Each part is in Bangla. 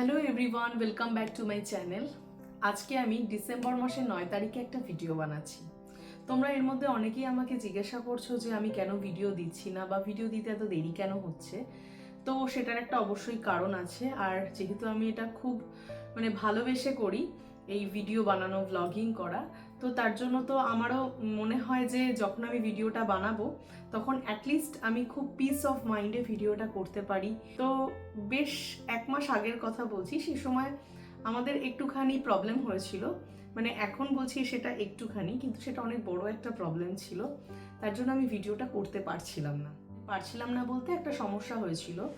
Hello everyone, welcome back to my channel. আজকে আমি ডিসেম্বর মাসের নয় তারিখে একটা ভিডিও বানাচ্ছি। তোমরা এর মধ্যে অনেকেই আমাকে জিজ্ঞাসা করছ যে আমি কেন ভিডিও দিচ্ছি না বা ভিডিও দিতে এত দেরি কেন হচ্ছে। তো সেটার একটা অবশ্যই কারণ আছে। আর যেহেতু আমি এটা খুব মানে ভালোবেসে করি এই ভিডিও বানানো ব্লগিং করা তো তার জন্য তো আমারও মনে হয় যে যখন আমি ভিডিওটা বানাবো, তখন অ্যাটলিস্ট আমি খুব পিস অফ মাইন্ডে ভিডিওটা করতে পারি। তো বেশ এক মাস আগের কথা বলছি, সে সময় আমাদের একটুখানি প্রবলেম হয়েছিল। মানে এখন বলছি সেটা একটুখানি, কিন্তু সেটা অনেক বড় একটা প্রবলেম ছিল। তার জন্য আমি ভিডিওটা করতে পারছিলাম না। পারছিলাম না বলতে একটা সমস্যা হয়েছিল।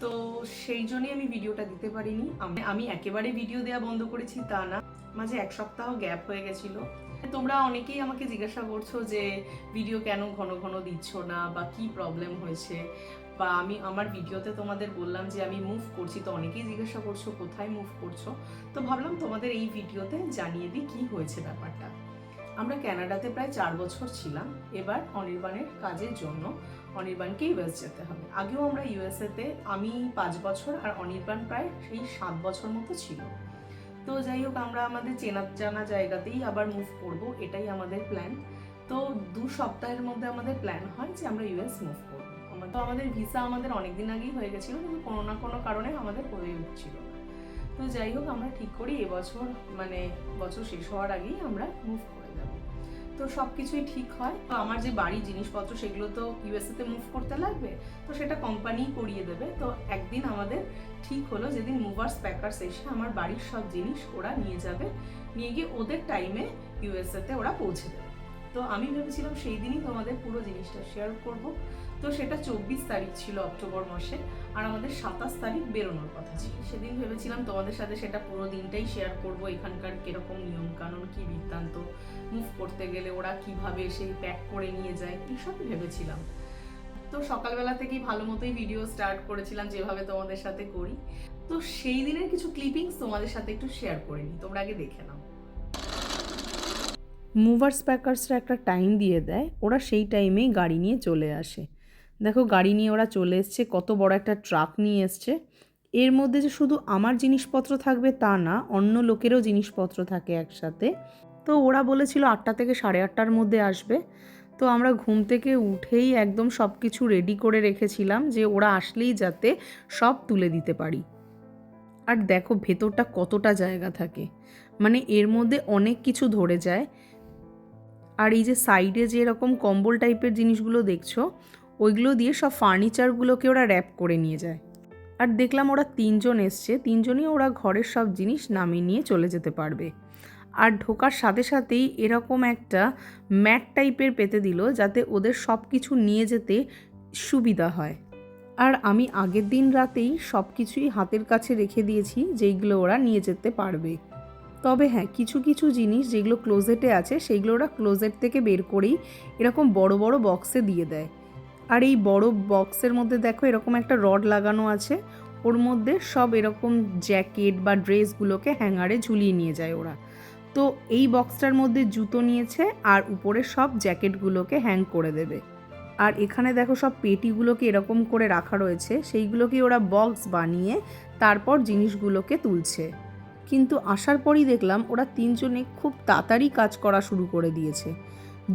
তো সেই জন্যই আমি ভিডিওটা দিতে পারিনি। আমি- একেবারে ভিডিও দেওয়া বন্ধ করেছি, তা না। মাঝে এক সপ্তাহ গ্যাপ হয়ে গেছিল। তোমরা অনেকেই আমাকে জিজ্ঞাসা করছ যে, ভিডিও কেন ঘন ঘন দিচ্ছ না? বা কি প্রবলেম হয়েছে? বা আমি, আমার ভিডিওতে তোমাদের বললাম যে, আমি মুভ করছি। তো অনেকেই জিজ্ঞাসা করছ, কোথায় মুভ করছ? তো ভাবলাম তোমাদের এই ভিডিওতে জানিয়ে দিই কি হয়েছে ব্যাপারটা। আমরা কানাডাতে প্রায় চার বছর ছিলাম। এবার অনির্বাণের কাজের জন্য অনির্বাণকে ইউএস যেতে হবে। আগেও আমরা ইউএসএতে আমি পাঁচ বছর আর অনির্বাণ প্রায় সেই সাত বছর মতো ছিল। তো যাই হোক, আমরা আমাদের চেনা জানা জায়গাতেই আবার মুভ করব, এটাই আমাদের প্ল্যান তো দু সপ্তাহের মধ্যে আমাদের প্ল্যান হয় যে আমরা ইউএস মুভ করব। তো আমাদের ভিসা আমাদের অনেক দিন আগেই হয়ে গেছিল, কিন্তু কোনো না কোনো কারণে আমাদের হয়ে উঠছিল তো যাই হোক, আমরা ঠিক করি, এবছর মানে বছর শেষ হওয়ার আগেই আমরা মুভ তো সব কিছুই ঠিক হয়। তো আমার যে বাড়ির জিনিসপত্র, সেগুলো তো ইউএসএ তে মুভ করতে লাগবে, তো সেটা কোম্পানি করিয়ে দেবে। তো একদিন আমাদের ঠিক হলো, যেদিন মুভার্স প্যাকার্স এসে আমার বাড়ির সব জিনিস ওরা নিয়ে যাবে। নিয়ে গিয়ে ওদের টাইমে ইউএসএতে ওরা পৌঁছে দেবে। তো আমি ভেবেছিলাম সেই দিনই তোমাদের পুরো জিনিসটা শেয়ার করব। তো সেটা চব্বিশ তারিখ ছিল অক্টোবর মাসে, আর আমাদের সাতাশ তারিখ বেরোনোর কথা ছিল। সেদিন ভেবেছিলাম তোমাদের সাথে সেটা পুরো দিনটাই শেয়ার করব, এখানকার কীরকম নিয়ম কানুন কি বৃত্তান্ত মুভ করতে গেলে ওরা কীভাবে এসে প্যাক করে নিয়ে যায় এইসব ভেবেছিলাম। তো সকালবেলা থেকেই ভালো মতোই ভিডিও স্টার্ট করেছিলাম, যেভাবে তোমাদের সাথে করি। তো সেই দিনের কিছু ক্লিপিংস তোমাদের সাথে একটু শেয়ার করে নিই, তোমরা আগে দেখে নাও। মুভার্স প্যাকার্সরা একটা টাইম দিয়ে দেয়, ওরা সেই টাইমেই গাড়ি নিয়ে চলে আসে। দেখো গাড়ি নিয়ে ওরা চলে এসছে, কত বড় একটা ট্রাক নিয়ে এসছে। এর মধ্যে যে শুধু আমার জিনিসপত্র থাকবে তা না, অন্য লোকেরও জিনিসপত্র থাকে একসাথে। তো ওরা বলেছিল আটটা থেকে সাড়ে আটটার মধ্যে আসবে। তো আমরা ঘুম থেকে উঠেই একদম সব কিছু রেডি করে রেখেছিলাম যে ওরা আসলেই যাতে সব তুলে দিতে পারি। আর দেখো ভেতরটা কতটা জায়গা থাকে। মানে এর মধ্যে অনেক কিছু ধরে যায়। আর এই যে সাইডে যে এরকম কম্বল টাইপের জিনিসগুলো দেখছ ওইগুলো দিয়ে সব ফার্নিচারগুলোকে ওরা র্যাপ করে নিয়ে যায়। আর দেখলাম ওরা তিনজন এসছে, তিনজনই ওরা ঘরের সব জিনিস নামিয়ে নিয়ে চলে যেতে পারবে। আর ঢোকার সাথে সাথেই এরকম একটা ম্যাট টাইপের পেতে দিল যাতে ওদের সব কিছু নিয়ে যেতে সুবিধা হয়। আর আমি আগের দিন রাতেই সব কিছুই হাতের কাছে রেখে দিয়েছি যেইগুলো ওরা নিয়ে যেতে পারবে। তবে হ্যাঁ কিছু কিছু জিনিস যেগুলো ক্লোজেটে আছে সেইগুলো ওরা ক্লোজেট থেকে বের করেই এরকম বড় বড় বক্সে দিয়ে দেয়। আর এই বড় বক্সের মধ্যে দেখো এরকম একটা রড লাগানো আছে। ওর মধ্যে সব এরকম জ্যাকেট বা ড্রেসগুলোকে হ্যাঙ্গারে ঝুলিয়ে নিয়ে যায় ওরা। তো এই বক্সটার মধ্যে জুতো নিয়েছে আর উপরে সব জ্যাকেটগুলোকে হ্যাং করে দেবে। আর এখানে দেখো সব পেটিগুলোকে এরকম করে রাখা রয়েছে। সেইগুলোকে ওরা বক্স বানিয়ে তারপর জিনিসগুলোকে তুলছে। কিন্তু আসার পরই দেখলাম ওরা তিনজনে খুব তাড়াতাড়ি কাজ করা শুরু করে দিয়েছে।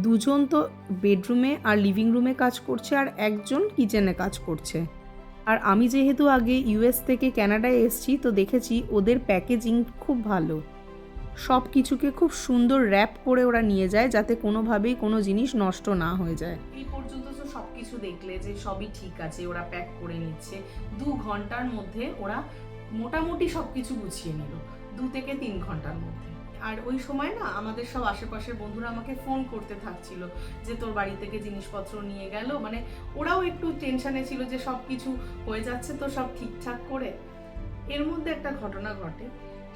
দুজন তো বেডরুমে আর লিভিং রুমে কাজ করছে আর একজন কিচেনে কাজ করছে। আর আমি যেহেতু আগে ইউএস থেকে কানাডায় এসেছি, তো দেখেছি ওদের প্যাকেজিং খুব ভালো। সব কিছুকে খুব সুন্দর র্যাপ করে ওরা নিয়ে যায় যাতে কোনোভাবেই কোনো জিনিস নষ্ট না হয়ে যায়। এই পর্যন্ত তো সব কিছু দেখলে যে সবই ঠিক আছে, ওরা প্যাক করে নিচ্ছে। দু ঘণ্টার মধ্যে ওরা মোটামুটি সব কিছু গুছিয়ে নিল, দু থেকে তিন ঘণ্টার মধ্যে। আর ওই সময় না আমাদের সব আশেপাশের বন্ধুরা আমাকে ফোন করতে থাকছিল যে তোর বাড়ি থেকে জিনিসপত্র নিয়ে গেল। মানে ওরাও একটু টেনশনে ছিল যে সব কিছু হয়ে যাচ্ছে তো সব ঠিকঠাক করে। এর মধ্যে একটা ঘটনা ঘটে।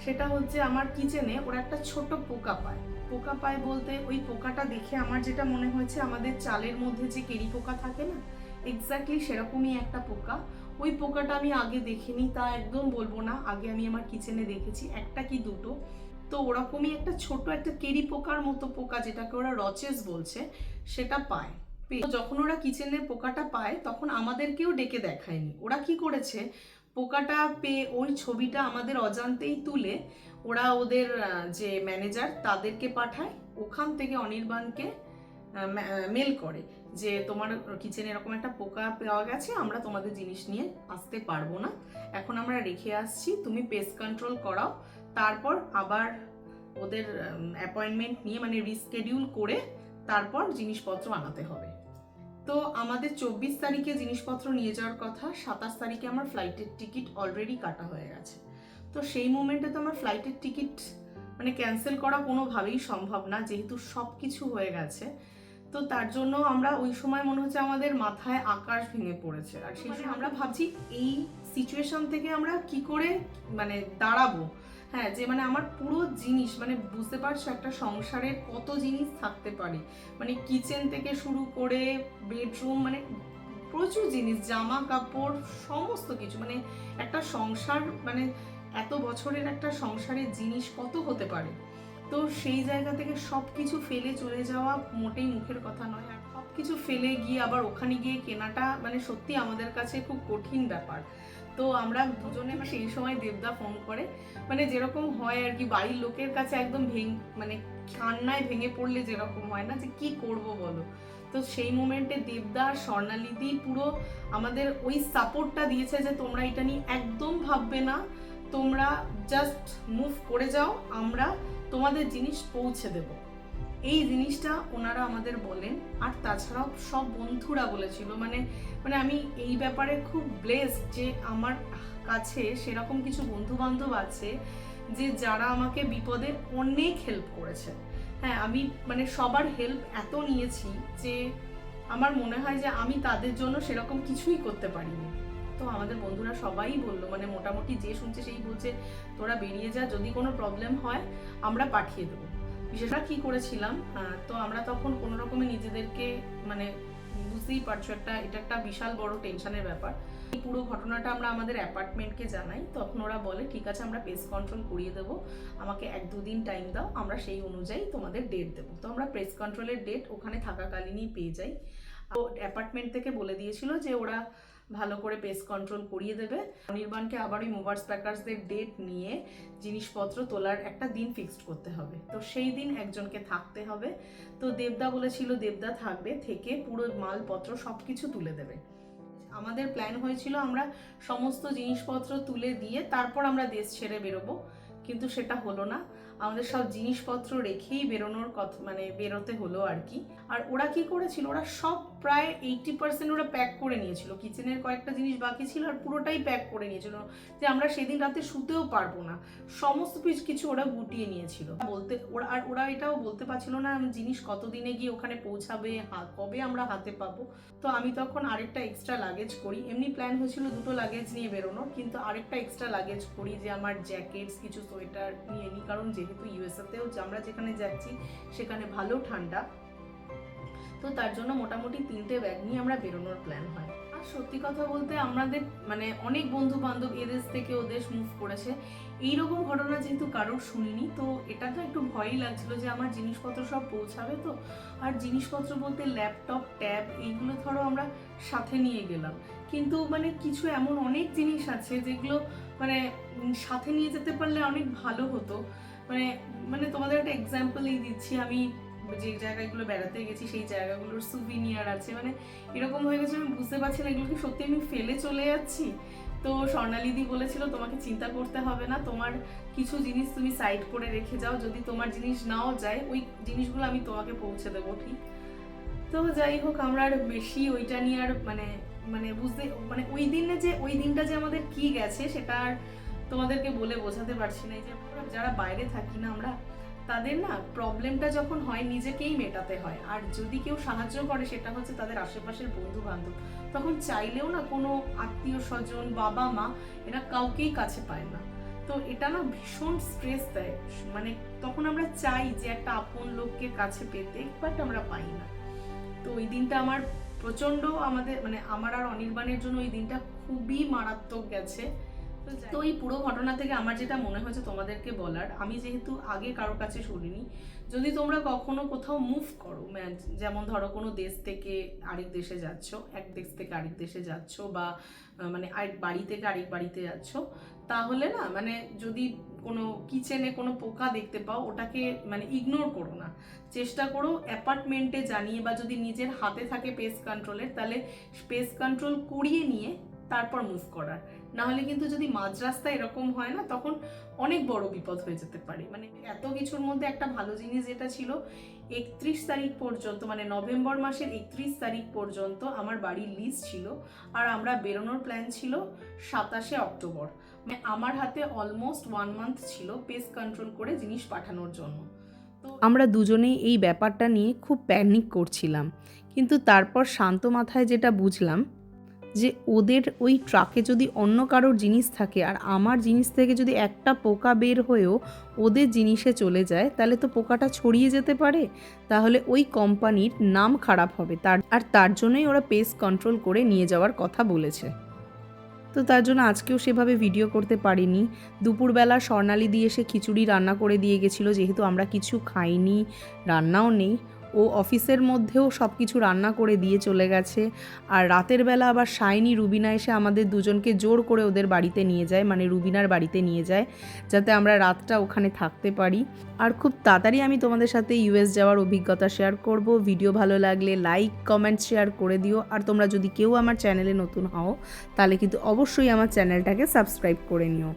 সেটা হচ্ছে আমার কিচেনে ওরা একটা ছোট পোকা পায়। পোকা পায় বলতে ওই পোকাটা দেখে আমার যেটা মনে হয়েছে আমাদের চালের মধ্যে যে কেরি পোকা থাকে না এক্স্যাক্টলি সেরকমই একটা পোকা। ওই পোকাটা আমি আগে দেখিনি, তা একদম বলব না। আগে আমি আমার কিচেনে দেখেছি, একটা কি দুটো। তো ওরকমই একটা ছোট একটা কেরি পোকার মতো পোকা যেটাকে ওরা রচেস বলছে, সেটা পায়। যখন ওরা কিচেনে পোকাটা পায়, তখন আমাদেরকেও ডেকে দেখায়নি। ওরা কি করেছে, পোকাটা পেয়ে ওই ছবিটা আমাদের অজান্তেই তুলে ওরা ওদের যে ম্যানেজার তাদেরকে পাঠায়। ওখান থেকে অনির্বাণকে মেল করে যে তোমার কিচেনে এরকম একটা পোকা পাওয়া গেছে, আমরা তোমাদের জিনিস নিয়ে আসতে পারব না। এখন আমরা রেখে আসছি, তুমি পেস্ট কন্ট্রোল করাও। তারপর আবার ওদের অ্যাপয়েন্টমেন্ট নিয়ে মানে রিস্কেডিউল করে তারপর জিনিসপত্র আনাতে হবে। তো আমাদের চব্বিশ তারিখে জিনিসপত্র নিয়ে যাওয়ার কথা সাতাশ তারিখে আমার ফ্লাইটের টিকিট অলরেডি কাটা হয়ে গেছে। তো সেই মোমেন্টে তো আমার ফ্লাইটের টিকিট মানে ক্যান্সেল করা কোনোভাবেই সম্ভব না যেহেতু সব কিছু হয়ে গেছে। তো তার জন্য আমরা ওই সময় মনে হচ্ছে আমাদের মাথায় আকাশ ভেঙে পড়েছে। আর সেই সময় আমরা ভাবছি এই সিচুয়েশন থেকে আমরা কি করে মানে দাঁড়াবো? হ্যাঁ যে মানে আমার পুরো জিনিস মানে বুঝতে পারছ একটা সংসারের কত জিনিস থাকতে পারে। মানে কিচেন থেকে শুরু করে বেডরুম মানে প্রচুর জিনিস জামা কাপড় সমস্ত কিছু। মানে একটা সংসার মানে এত বছরের একটা সংসারের জিনিস কত হতে পারে? তো সেই জায়গা থেকে সব কিছু ফেলে চলে যাওয়া মোটেই মুখের কথা নয়। আর সব কিছু ফেলে গিয়ে আবার ওখানে গিয়ে কেনাটা মানে সত্যি আমাদের কাছে খুব কঠিন ব্যাপার। তো আমরা দুজনে সেই সময় দেবদা ফোন করে। মানে যেরকম হয় আর কি, বাড়ির লোকের কাছে একদম ভেঙ মানে কান্নায় ভেঙে পড়লে যেরকম হয় না যে কি করব বলো? তো সেই মোমেন্টে দেবদা আর স্বর্ণালিদি পুরো আমাদের ওই সাপোর্টটা দিয়েছে যে তোমরা এটা নিয়ে একদম ভাববে না। তোমরা জাস্ট মুভ করে যাও, আমরা তোমাদের জিনিস পৌঁছে দেব। এই জিনিসটা ওনারা আমাদের বলেন, আর তাছাড়াও সব বন্ধুরা বলেছিল। মানে মানে আমি এই ব্যাপারে খুব ব্লেসড যে আমার কাছে সেরকম কিছু বন্ধু বান্ধব আছে যে যারা আমাকে বিপদে অনেক হেল্প করেছে। হ্যাঁ আমি মানে সবার হেল্প এত নিয়েছি যে আমার মনে হয় যে আমি তাদের জন্য সেরকম কিছুই করতে পারিনি। তো আমাদের বন্ধুরা সবাই বলল মানে মোটামুটি যে শুনছে সেই বলছে, তোরা বেরিয়ে যা, যদি কোনো প্রবলেম হয়, আমরা পাঠিয়ে দেবো। বিশেষটা কি করেছিলাম তো আমরা তখন কোনো রকমে নিজেদেরকে মানে বুঝতেই পারছ, একটা, এটা একটা বিশাল বড় টেনশনের ব্যাপার। এই পুরো ঘটনাটা আমরা আমাদের অ্যাপার্টমেন্টকে জানাই, তখন ওরা বলে, ঠিক আছে, আমরা পেস কন্ট্রোল করিয়ে দেবো, আমাকে এক দুদিন টাইম দাও, আমরা সেই অনুযায়ী তোমাদের ডেট দেবো। তো আমরা প্রেস কন্ট্রোলের ডেট ওখানে থাকাকালীনই পেয়ে যাই। তো অ্যাপার্টমেন্ট থেকে বলে দিয়েছিল যে ওরা ভালো করে পেস্ট কন্ট্রোল করিয়ে দেবে। অনির্বাণকে আবার ওই মোভার্স প্যাকার্সদের ডেট নিয়ে জিনিসপত্র তোলার একটা দিন ফিক্সড করতে হবে। তো সেই দিন একজনকে থাকতে হবে। তো দেবদা বলেছিল, দেবদা থাকবে থেকে পুরো মালপত্র সব কিছু তুলে দেবে। আমাদের প্ল্যান হয়েছিল আমরা সমস্ত জিনিসপত্র তুলে দিয়ে তারপর আমরা দেশ ছেড়ে বেরোবো। কিন্তু সেটা হলো না। আমাদের সব জিনিসপত্র রেখেই বেরোনোর কথা মানে বেরোতে হলো আর কি। আর ওরা কি করেছিল? ওরা সব প্রায় এইটটি পার্সেন্ট ওরা প্যাক করে নিয়েছিল। কিচেনের কয়েকটা জিনিস বাকি ছিল আর পুরোটাই প্যাক করে নিয়েছিল যে আমরা সেদিন রাতে শুতেও পারব না। সমস্ত কিছু ওরা গুটিয়ে নিয়েছিল। বলতে ওরা, আর ওরা এটাও বলতে পারছিল না জিনিস কতদিনে গিয়ে ওখানে পৌঁছাবে কবে আমরা হাতে পাবো। তো আমি তখন আরেকটা এক্সট্রা লাগেজ করি। এমনি প্ল্যান হয়েছিল দুটো লাগেজ নিয়ে বেরোনো কিন্তু আরেকটা এক্সট্রা লাগেজ করি যে আমার জ্যাকেটস কিছু সোয়েটার নিয়ে নিই কারণ যেহেতু ইউএসএতেও আমরা যেখানে যাচ্ছি, সেখানে ভালো ঠান্ডা। তো তার জন্য মোটামুটি তিনটে ব্যাগ নিয়ে আমরা বেরোনোর প্ল্যান হয়। আর সত্যি কথা বলতে আমাদের মানে অনেক বন্ধু বান্ধব এদেশ থেকে ওদেশ মুভ করেছে। এইরকম ঘটনা যেহেতু কারোর শুনিনি, তো এটা তো একটু ভয়ই লাগছিল যে আমার জিনিসপত্র সব পৌঁছাবে তো। আর জিনিসপত্র বলতে ল্যাপটপ ট্যাব এইগুলো ধরো আমরা সাথে নিয়ে গেলাম। কিন্তু মানে কিছু এমন অনেক জিনিস আছে যেগুলো মানে সাথে নিয়ে যেতে পারলে অনেক ভালো হতো। মানে মানে তোমাদের একটা এক্সাম্পলই দিচ্ছি। আমি যে জায়গাগুলো বেড়াতে গেছি, সেই জায়গাগুলোর সুভিনিয়ার আছে। মানে এরকম হয়ে গেছে, আমি বুঝতে পারছি না এগুলো কি সত্যি আমি ফেলে চলে যাচ্ছি? তো স্বর্ণালিদি বলেছিল, তোমাকে চিন্তা করতে হবে না, তোমার কিছু জিনিস তুমি সাইড করে রেখে যাও, যদি তোমার জিনিস নাও যায়, ওই জিনিসগুলো আমি তোমাকে পৌঁছে দেবো, ঠিক? তো যাই হোক, আমরা আর বেশি ওইটা নিয়ে আর মানে মানে বুঝতে মানে ওই দিনে যে, ওই দিনটা যে আমাদের কি গেছে, সেটা আর তোমাদেরকে বলে বোঝাতে পারছি না। এই যে যারা বাইরে থাকি না, আমরা তাদের না প্রবলেমটা যখন হয় নিজেকেই মেটাতে হয়। আর যদি কেউ সাহায্য করে, সেটা হচ্ছে তাদের আশেপাশের বন্ধু বান্ধব তখন চাইলেও না কোনো আত্মীয় স্বজন, বাবা মা, এরা কাউকেই কাছে পায় না। তো এটা না ভীষণ স্ট্রেস দেয়। মানে তখন আমরা চাই যে একটা আপন লোককে কাছে পেতে বাট আমরা পাই না। তো ওই দিনটা আমার প্রচণ্ড আমাদের মানে আমার আর অনির্বাণের জন্য ওই দিনটা খুবই মারাত্মক গেছে। তো এই পুরো ঘটনা থেকে আমার যেটা মনে হয়েছে তোমাদেরকে বলার, আমি যেহেতু আগে কারোর কাছে শুনিনি, যদি তোমরা কখনো কোথাও মুভ করো মানে যেমন ধরো কোনো দেশ থেকে আরেক দেশে যাচ্ছ, এক দেশ থেকে আরেক দেশে যাচ্ছ বা মানে আরেক বাড়ি থেকে আরেক বাড়িতে যাচ্ছ, তাহলে না মানে যদি কোনো কিচেনে কোনো পোকা দেখতে পাও, ওটাকে মানে ইগনোর করো না। চেষ্টা করো অ্যাপার্টমেন্টে জানিয়ে বা যদি নিজের হাতে থাকে পেস্ট কন্ট্রোলের তাহলে পেস্ট কন্ট্রোল করিয়ে নিয়ে তারপর মুভ করার। না হলে কিন্তু যদি মাঝ রাস্তায় এরকম হয় না, তখন অনেক বড় বিপদ হয়ে যেতে পারে। মানে এত কিছুর মধ্যে একটা ভালো জিনিস যেটা ছিল, একত্রিশ তারিখ পর্যন্ত মানে নভেম্বর মাসের একত্রিশ তারিখ পর্যন্ত আমার বাড়ির লিস্ট ছিল আর আমরা বেরোনোর প্ল্যান ছিল সাতাশে অক্টোবর। মানে আমার হাতে অলমোস্ট ওয়ান মান্থ ছিল পেস কন্ট্রোল করে জিনিস পাঠানোর জন্য। তো আমরা দুজনেই এই ব্যাপারটা নিয়ে খুব প্যানিক করছিলাম। কিন্তু তারপর শান্ত মাথায় যেটা বুঝলাম যে ওদের ওই ট্রাকে যদি অন্য কারোর জিনিস থাকে আর আমার জিনিস থেকে যদি একটা পোকা বের হয়েও ওদের জিনিসে চলে যায়, তাহলে তো পোকাটা ছড়িয়ে যেতে পারে। তাহলে ওই কোম্পানির নাম খারাপ হবে। তার, আর তার জন্যই ওরা পেস্ট কন্ট্রোল করে নিয়ে যাওয়ার কথা বলেছে। তো তার জন্য আজকেও সেভাবে ভিডিও করতে পারিনি। দুপুরবেলা স্বর্ণালী দিয়ে সে খিচুড়ি রান্না করে দিয়ে গেছিল, যেহেতু আমরা কিছু খাইনি, রান্নাও নেই। ও অফিসের মধ্যেও সব কিছু রান্না করে দিয়ে চলে গেছে। আর রাতের বেলা আবার শাইনি, রুবিনা এসে আমাদের দুজনকে জোর করে ওদের বাড়িতে নিয়ে যায় মানে রুবিনার বাড়িতে নিয়ে যায়, যাতে আমরা রাতটা ওখানে থাকতে পারি। আর খুব তাড়াতাড়ি আমি তোমাদের সাথে ইউএস যাওয়ার অভিজ্ঞতা শেয়ার করব। ভিডিও ভালো লাগলে লাইক কমেন্ট শেয়ার করে দিও। আর তোমরা যদি কেউ আমার চ্যানেলে নতুন হও, তাহলে কিন্তু অবশ্যই আমার চ্যানেলটাকে সাবস্ক্রাইব করে নিও।